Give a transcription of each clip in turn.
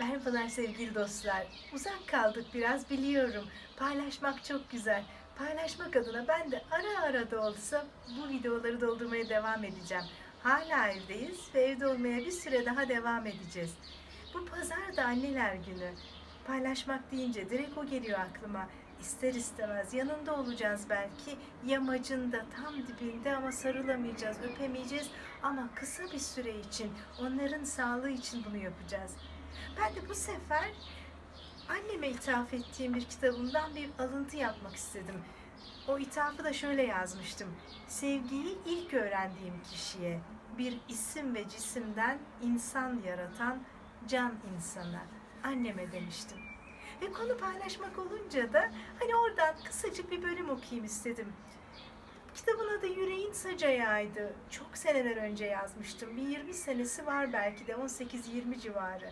Merhabalar sevgili dostlar. Uzak kaldık biraz biliyorum. Paylaşmak çok güzel. Paylaşmak adına ben de ara ara da olsa bu videoları doldurmaya devam edeceğim. Hala evdeyiz ve evde olmaya bir süre daha devam edeceğiz. Bu pazar da anneler günü. Paylaşmak deyince direkt o geliyor aklıma. İster istemez yanında olacağız belki. Yamacın da tam dibinde ama sarılamayacağız, öpemeyeceğiz. Ama kısa bir süre için, onların sağlığı için bunu yapacağız. Ben de bu sefer anneme ithaf ettiğim bir kitabımdan bir alıntı yapmak istedim. O ithafı da şöyle yazmıştım. Sevgiyi ilk öğrendiğim kişiye bir isim ve cisimden insan yaratan can insana, anneme demiştim. Ve konu paylaşmak olunca da hani oradan kısacık bir bölüm okuyayım istedim. Kitabın adı Yüreğin Sac Ayağı'ydı. Çok seneler önce yazmıştım. Bir 20 senesi var belki de 18-20 civarı.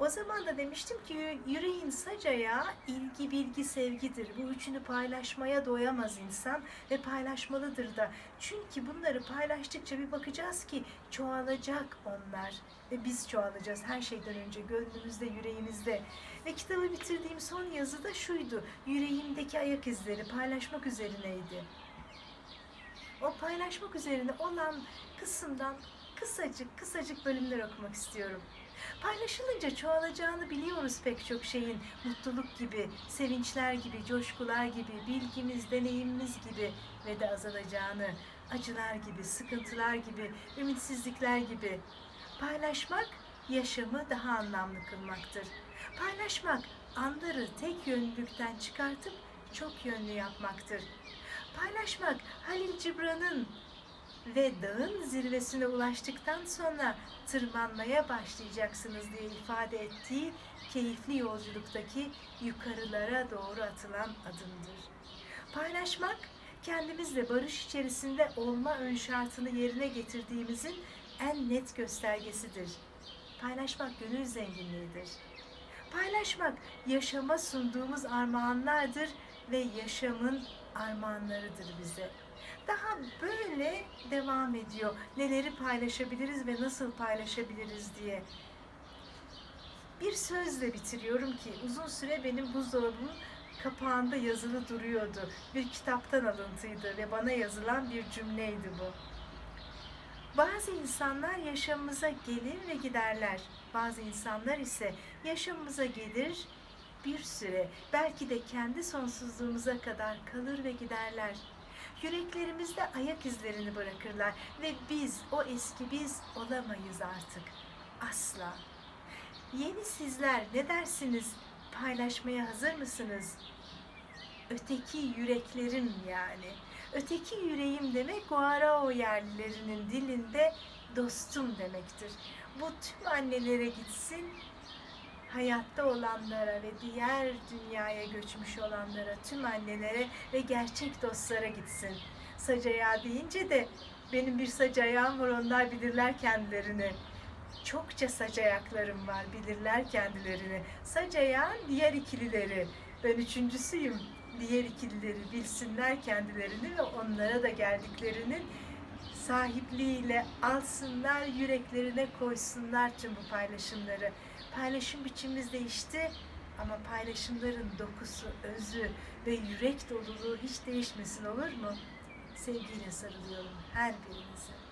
O zaman da demiştim ki yü- yüreğin sac ayağı ilgi, bilgi, sevgidir. Bu üçünü paylaşmaya doyamaz insan ve paylaşmalıdır da. Çünkü bunları paylaştıkça bir bakacağız ki çoğalacak onlar. Ve biz çoğalacağız her şeyden önce gönlümüzde, yüreğimizde. Ve kitabı bitirdiğim son yazı da şuydu. Yüreğimdeki ayak izleri paylaşmak üzerineydi. O paylaşmak üzerine olan kısımdan kısacık kısacık bölümler okumak istiyorum. Paylaşılınca çoğalacağını biliyoruz pek çok şeyin. Mutluluk gibi, sevinçler gibi, coşkular gibi, bilgimiz, deneyimimiz gibi ve de azalacağını, acılar gibi, sıkıntılar gibi, ümitsizlikler gibi. Paylaşmak yaşamı daha anlamlı kılmaktır. Paylaşmak anları tek yönlülükten çıkartıp çok yönlü yapmaktır. Paylaşmak Halil Cibran'ın ve dağın zirvesine ulaştıktan sonra tırmanmaya başlayacaksınız diye ifade ettiği keyifli yolculuktaki yukarılara doğru atılan adımdır. Paylaşmak kendimizle barış içerisinde olma ön şartını yerine getirdiğimizin en net göstergesidir. Paylaşmak gönül zenginliğidir. Paylaşmak yaşama sunduğumuz armağanlardır ve yaşamın armağanlarıdır bize. Daha böyle devam ediyor. Neleri paylaşabiliriz ve nasıl paylaşabiliriz diye. Bir sözle bitiriyorum ki uzun süre benim buzdolabımın kapağında yazılı duruyordu. Bir kitaptan alıntıydı ve bana yazılan bir cümleydi bu. Bazı insanlar yaşamımıza gelir ve giderler. Bazı insanlar ise yaşamımıza gelir bir süre, belki de kendi sonsuzluğumuza kadar kalır ve giderler. Yüreklerimizde ayak izlerini bırakırlar ve biz, o eski biz olamayız artık. Asla. Yeni sizler ne dersiniz? Paylaşmaya hazır mısınız? Öteki yüreklerim yani. Öteki yüreğim demek Guarao yerlilerinin dilinde dostum demektir. Bu tüm annelere gitsin, hayatta olanlara ve diğer dünyaya göçmüş olanlara, tüm annelere ve gerçek dostlara gitsin. Sac deyince de benim bir sac var onlar bilirler kendilerini. Çokça sac ayaklarım var bilirler kendilerini. Sac diğer ikilileri. Ben üçüncüsüyüm. Diğer ikilileri bilsinler kendilerini ve onlara da geldiklerinin sahipliğiyle alsınlar, yüreklerine koysunlar tüm bu paylaşımları. Paylaşım biçimimiz değişti ama paylaşımların dokusu, özü ve yürek doluluğu hiç değişmesin olur mu? Sevgiyle sarılıyorum her birinize.